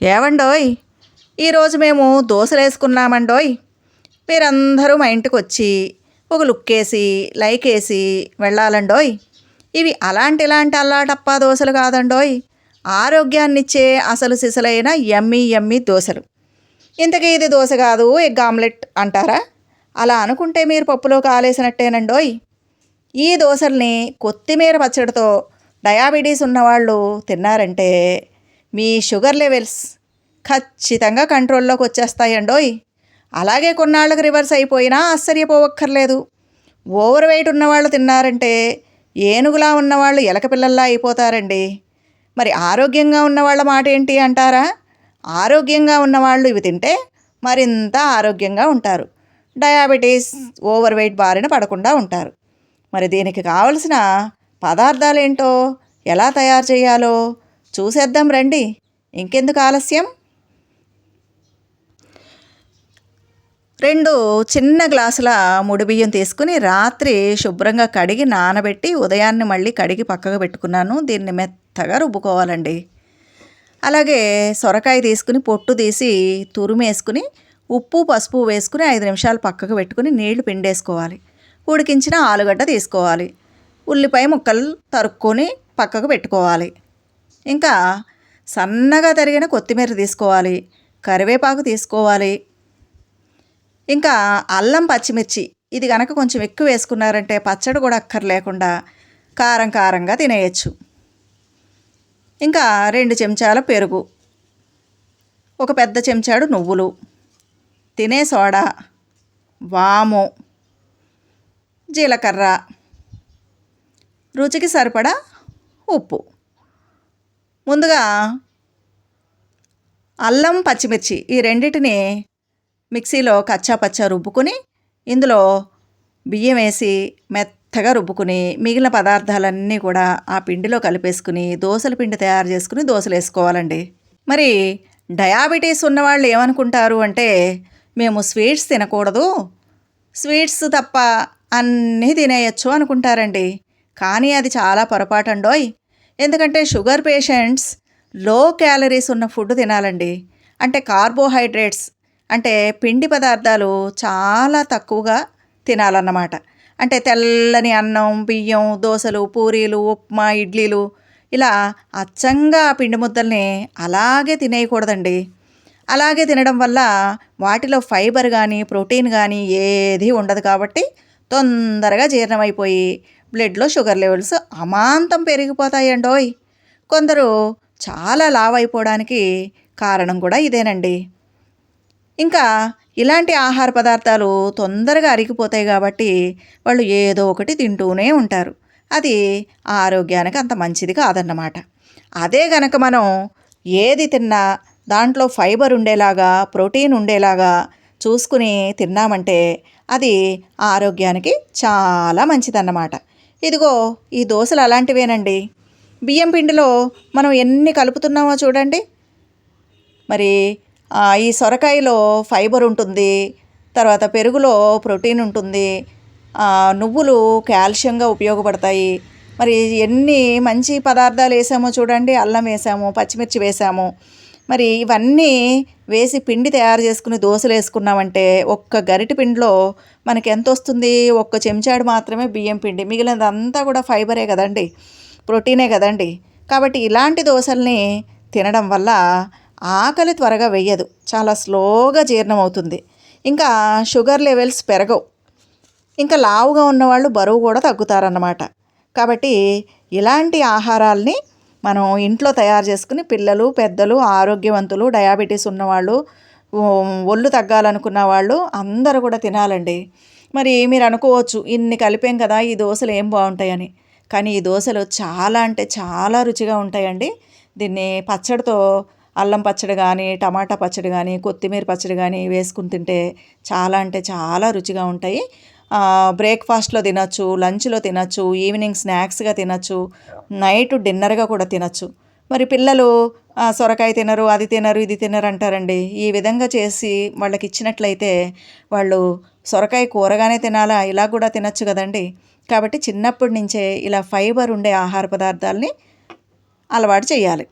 ఏవండోయ్? ఈరోజు మేము దోశలు వేసుకున్నామండోయ్. మీరందరూ మా ఇంటికి వచ్చి ఒక లుక్ వేసి లైక్ వేసి వెళ్ళాలండోయ్. ఇవి అలాంటి ఇలాంటి అల్లాటప్పా దోశలు కాదండోయ్. ఆరోగ్యాన్నిచ్చే అసలు సిసలైన ఎమ్మి ఎమ్మి దోశలు ఇంతకీ ఇది దోశ కాదు ఎగ్ ఆమ్లెట్ అంటారా? అలా అనుకుంటే మీరు పప్పులో కాలేసినట్టేనండోయ్. ఈ దోశల్ని కొత్తిమీర పచ్చడితో డయాబెటీస్ ఉన్నవాళ్ళు తిన్నారంటే మీ షుగర్ లెవెల్స్ ఖచ్చితంగా కంట్రోల్లోకి వచ్చేస్తాయండోయ్. అలాగే కొన్నాళ్ళకి రివర్స్ అయిపోయినా ఆశ్చర్యపోవక్కర్లేదు. ఓవర్ వెయిట్ ఉన్నవాళ్ళు తిన్నారంటే ఏనుగులా ఉన్నవాళ్ళు ఎలక పిల్లల్లా అయిపోతారండి. మరి ఆరోగ్యంగా ఉన్నవాళ్ళ మాట ఏంటి అంటారా? ఆరోగ్యంగా ఉన్నవాళ్ళు ఇవి తింటే మరింత ఆరోగ్యంగా ఉంటారు. డయాబెటీస్ ఓవర్ వెయిట్ బారిన పడకుండా ఉంటారు. మరి దీనికి కావలసిన పదార్థాలు ఏంటో ఎలా తయారు చేయాలో చూసేద్దాం రండి. ఇంకెందుకు ఆలస్యం? రెండు చిన్న గ్లాసుల ముడి బియ్యం తీసుకుని రాత్రి శుభ్రంగా కడిగి నానబెట్టి ఉదయాన్నే మళ్ళీ కడిగి పక్కకు పెట్టుకున్నాను. దీన్ని మెత్తగా రుబ్బుకోవాలండి. అలాగే సొరకాయ తీసుకుని పొట్టు తీసి తురుమేసుకుని ఉప్పు పసుపు వేసుకుని ఐదు నిమిషాలు పక్కకు పెట్టుకుని నీళ్ళు పిండేసుకోవాలి. ఉడికించిన ఆలుగడ్డ తీసుకోవాలి. ఉల్లిపాయ ముక్కలు తరుక్కొని పక్కకు పెట్టుకోవాలి. ఇంకా సన్నగా తరిగిన కొత్తిమీర తీసుకోవాలి కరివేపాకు తీసుకోవాలి. ఇంకా అల్లం పచ్చిమిర్చి ఇది కనుక కొంచెం ఎక్కువ వేసుకున్నారంటే పచ్చడి కూడా అక్కర్లేకుండా కారం కారంగా తినేయచ్చు. ఇంకా రెండు చెంచాల పెరుగు ఒక పెద్ద చెంచాడు నువ్వులు తినే సోడా వాము జీలకర్ర రుచికి సరిపడా ఉప్పు. ముందుగా అల్లం పచ్చిమిర్చి ఈ రెండింటిని మిక్సీలో కచ్చా పచ్చా రుబ్బుకొని ఇందులో బియ్యం వేసి మెత్తగా రుబ్బుకుని మిగిలిన పదార్థాలన్నీ కూడా ఆ పిండిలో కలిపేసుకుని దోశల పిండి తయారు చేసుకుని దోశలు వేసుకోవాలండి. మరి డయాబెటీస్ ఉన్నవాళ్ళు ఏమనుకుంటారు అంటే మేము స్వీట్స్ తినకూడదు స్వీట్స్ తప్ప అన్నీ తినేయచ్చు అనుకుంటారండి. కానీ అది చాలా పొరపాటు అండోయ్ ఎందుకంటే షుగర్ పేషెంట్స్లో క్యాలరీస్ ఉన్న ఫుడ్ తినాలండి. అంటే కార్బోహైడ్రేట్స్ అంటే పిండి పదార్థాలు చాలా తక్కువగా తినాలన్నమాట. అంటే తెల్లని అన్నం బియ్యం దోశలు పూరీలు ఉప్మా ఇడ్లీలు ఇలా అచ్చంగా పిండి ముద్దల్ని అలాగే తినేయకూడదండి. అలాగే తినడం వల్ల వాటిలో ఫైబర్ కానీ ప్రోటీన్ కానీ ఏది ఉండదు కాబట్టి తొందరగా జీర్ణమైపోయి బ్లడ్లో షుగర్ లెవెల్స్ అమాంతం పెరిగిపోతాయండోయ్. కొందరు చాలా లావ్ అయిపోవడానికి కారణం కూడా ఇదేనండి. ఇంకా ఇలాంటి ఆహార పదార్థాలు తొందరగా అరిగిపోతాయి కాబట్టి వాళ్ళు ఏదో ఒకటి తింటూనే ఉంటారు. అది ఆరోగ్యానికి అంత మంచిది కాదన్నమాట. అదే గనక మనం ఏది తిన్నా దాంట్లో ఫైబర్ ఉండేలాగా ప్రోటీన్ ఉండేలాగా చూసుకుని తిన్నామంటే అది ఆరోగ్యానికి చాలా మంచిదన్నమాట. ఇదిగో ఈ దోశలు అలాంటివేనండి. బియ్యం పిండిలో మనం ఎన్ని కలుపుతున్నామో చూడండి. మరి ఈ సొరకాయలో ఫైబర్ ఉంటుంది తర్వాత పెరుగులో ప్రోటీన్ ఉంటుంది నువ్వులు కాల్షియంగా ఉపయోగపడతాయి. మరి ఎన్ని మంచి పదార్థాలు వేసామో చూడండి అల్లం వేసాము పచ్చిమిర్చి వేసాము. మరి ఇవన్నీ వేసి పిండి తయారు చేసుకుని దోశలు వేసుకున్నామంటే ఒక్క గరిటి పిండిలో మనకి ఎంత వస్తుంది? ఒక్క చెంచాడు మాత్రమే బియ్యం పిండి. మిగిలినదంతా కూడా ఫైబరే కదండి. ప్రోటీనే కదండి. కాబట్టి ఇలాంటి దోశల్ని తినడం వల్ల ఆకలి త్వరగా వెయ్యదు చాలా స్లోగా జీర్ణం అవుతుంది ఇంకా షుగర్ లెవెల్స్ పెరగవు. ఇంకా లావుగా ఉన్నవాళ్ళు బరువు కూడా తగ్గుతారన్నమాట. కాబట్టి ఇలాంటి ఆహారాల్ని మనం ఇంట్లో తయారు చేసుకుని పిల్లలు పెద్దలు ఆరోగ్యవంతులు డయాబెటీస్ ఉన్నవాళ్ళు ఒళ్ళు తగ్గాలనుకున్న వాళ్ళు అందరూ కూడా తినాలండి. మరి మీరు అనుకోవచ్చు ఇన్ని కలిపాం కదా ఈ దోశలు ఏం బాగుంటాయని. కానీ ఈ దోశలు చాలా అంటే చాలా రుచిగా ఉంటాయండి. దీన్ని పచ్చడితో అల్లం పచ్చడి కానీ టమాటా పచ్చడి కానీ కొత్తిమీర పచ్చడి కానీ వేసుకుని తింటే చాలా అంటే చాలా రుచిగా ఉంటాయి. బ్రేక్ఫాస్ట్లో తినచ్చు లంచ్లో తినచ్చు ఈవినింగ్ స్నాక్స్గా తినచ్చు నైట్ డిన్నర్గా కూడా తినచ్చు. మరి పిల్లలు సొరకాయ తినరు అది తినరు ఇది తినరు అంటారండి. ఈ విధంగా చేసి వాళ్ళకి ఇచ్చినట్లయితే వాళ్ళు సొరకాయ కూరగానే తినాలా? ఇలా కూడా తినచ్చు కదండి. కాబట్టి చిన్నప్పటి నుంచే ఇలా ఫైబర్ ఉండే ఆహార పదార్థాలని అలవాటు చేయాలి.